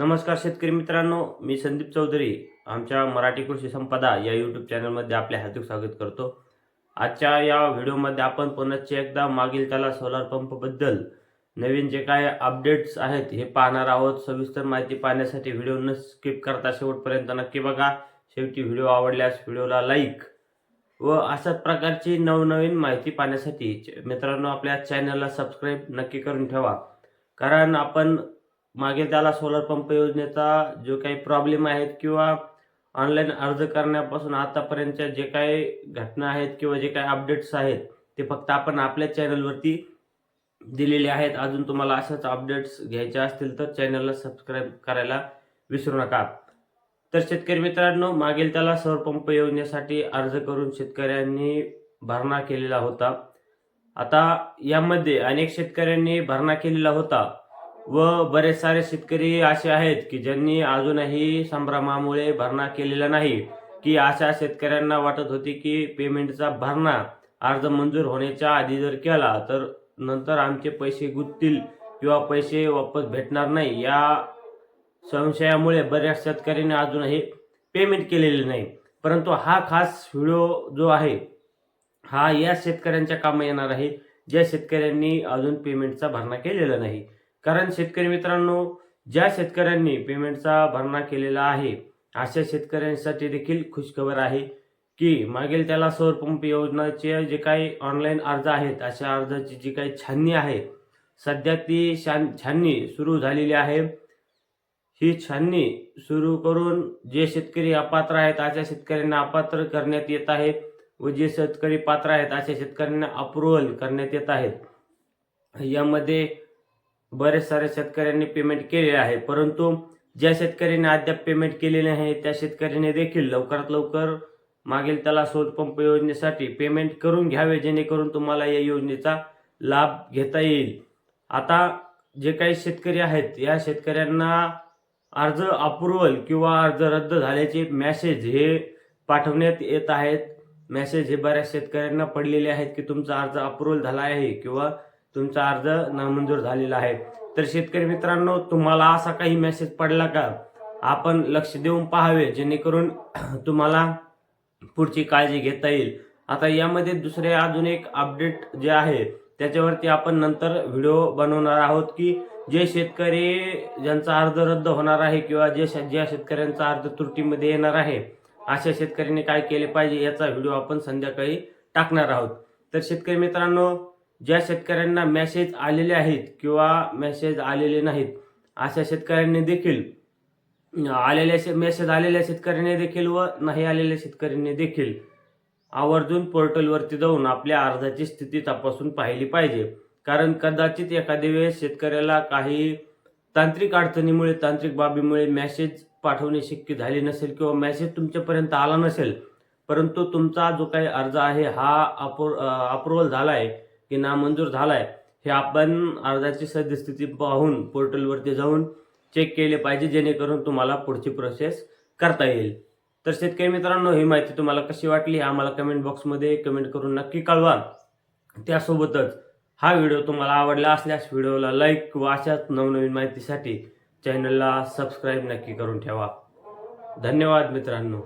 नमस्कार शेतकरी मित्रांनो मी संदीप चौधरी आमच्या मराठी कृषी संपदा या यूट्यूब चॅनलमध्ये आपले हार्दिक स्वागत करतो. आजच्या या व्हिडिओमध्ये आपण पुनश्च एकदा मागील त्याला सोलार पंपबद्दल नवीन जे काय अपडेट्स आहेत हे पाहणार आहोत. सविस्तर माहिती पाहण्यासाठी व्हिडिओ न स्किप करता शेवटपर्यंत नक्की बघा. शेवटी व्हिडिओ आवडल्यास व्हिडिओला लाईक व अशाच प्रकारची नवनवीन माहिती पाहण्यासाठी च- मित्रांनो आपल्या चॅनलला सबस्क्राईब नक्की करून ठेवा. कारण आपण मागील त्याला सोलर पंप योजनेचा जो काही प्रॉब्लेम आहेत किंवा ऑनलाईन अर्ज करण्यापासून आतापर्यंतच्या जे काही घटना आहेत किंवा जे काही अपडेट्स आहेत ते फक्त आपण आपल्या चॅनलवरती दिलेले आहेत. अजून तुम्हाला अशाच अपडेट्स घ्यायचे असतील तर चॅनलला सबस्क्राईब करायला विसरू नका. तर शेतकरी मित्रांनो मागील त्याला सौर पंप योजनेसाठी अर्ज करून शेतकऱ्यांनी भरणा केलेला होता. आता यामध्ये अनेक शेतकऱ्यांनी भरणा केलेला होता. व बरेच सारे शेतकरी असे आहेत की ज्यांनी अजूनही संभ्रमामुळे भरणा केलेला नाही की अशा शेतकऱ्यांना वाटत होती की पेमेंटचा भरणा अर्ज मंजूर होण्याच्या आधी जर केला तर नंतर आमचे पैसे गुंततील किंवा पैसे वापस भेटणार नाही. या संशयामुळे बऱ्याच शेतकऱ्यांनी अजूनही पेमेंट केलेले नाही. परंतु हा खास व्हिडिओ जो आहे हा या शेतकऱ्यांच्या कामा येणार आहे. ज्या शेतकऱ्यांनी अजून पेमेंटचा भरणा केलेला नाही. कारण शेतकरी मित्रांनो ज्या शेतकऱ्यांनी पेमेंटचा भरणा केलेला आहे अशा शेतकऱ्यांसाठी देखील खुशखबर आहे की मागील त्याला सौर पंप योजनाचे जे काही ऑनलाईन अर्ज आहेत अशा अर्जाची जी काही छाननी आहे सध्या ती शान छाननी सुरू झालेली आहे. ही छाननी सुरू करून जे शेतकरी अपात्र आहेत अशा शेतकऱ्यांना अपात्र करण्यात येत आहे व जे शेतकरी पात्र आहेत अशा शेतकऱ्यांना अप्रुव्हल करण्यात येत आहेत यामध्ये बरेच सारे शेतकऱ्यांनी पेमेंट केलेले आहे. परंतु ज्या शेतकऱ्यांनी अद्याप पेमेंट केलेले आहे त्या शेतकऱ्यांनी देखील लवकरात लवकर मागील त्याला सौर योजनेसाठी पेमेंट करून घ्यावे जेणेकरून तुम्हाला या योजनेचा लाभ घेता येईल. आता जे काही शेतकरी आहेत या शेतकऱ्यांना अर्ज अप्रुव्हल किंवा अर्ज रद्द झाल्याचे मॅसेज हे पाठवण्यात येत आहेत. मॅसेज हे बऱ्याच शेतकऱ्यांना पडलेले आहेत की तुमचा अर्ज अप्रुव्हल झाला आहे किंवा तुमचा अर्ज नामंजूर झालेला आहे. तर शेतकरी मित्रांनो तुम्हाला असा काही मेसेज पडला का? आपण लक्ष देऊन पाहावे जेणेकरून तुम्हाला पुढची काळजी घेता येईल. आता यामध्ये दुसरे अजून एक अपडेट जे आहे त्याच्यावरती आपण नंतर व्हिडिओ बनवणार आहोत की जे शेतकरी ज्यांचा अर्ज रद्द होणार आहे किंवा जे ज्या शेतकऱ्यांचा अर्ज त्रुटीमध्ये येणार आहे अशा शेतकऱ्यांनी काय केले पाहिजे याचा व्हिडिओ आपण संध्याकाळी टाकणार आहोत. तर शेतकरी मित्रांनो ज्या शेतकऱ्यांना मेसेज आलेले आहेत किंवा मेसेज आलेले नाहीत अशा शेतकऱ्यांनी देखील आलेल्या मेसेज आलेल्या शेतकऱ्यांनी देखील व नाही आलेल्या शेतकऱ्यांनी देखील आवर्जून पोर्टलवरती जाऊन आपल्या अर्जाची स्थिती तपासून पाहिली पाहिजे. कारण कदाचित एखाद्या वेळेस शेतकऱ्याला काही तांत्रिक अडचणीमुळे तांत्रिक बाबीमुळे मेसेज पाठवणे शक्य झाले नसेल किंवा मेसेज तुमच्यापर्यंत आला नसेल परंतु तुमचा जो काही अर्ज आहे हा अप्रो अप्रुव्हल झाला आहे की नामंजूर झाला आहे हे आपण अर्जाची सद्यस्थिती पाहून पोर्टलवरती जाऊन चेक केले पाहिजे जेणेकरून तुम्हाला पुढची प्रोसेस करता येईल. तर शेतकरी मित्रांनो ही माहिती तुम्हाला कशी वाटली आम्हाला कमेंट बॉक्समध्ये कमेंट करून नक्की कळवा. त्यासोबतच हा व्हिडिओ तुम्हाला आवडला असल्यास व्हिडिओला लाईक व अशाच नवनवीन माहितीसाठी चॅनलला सबस्क्राईब नक्की करून ठेवा. धन्यवाद मित्रांनो.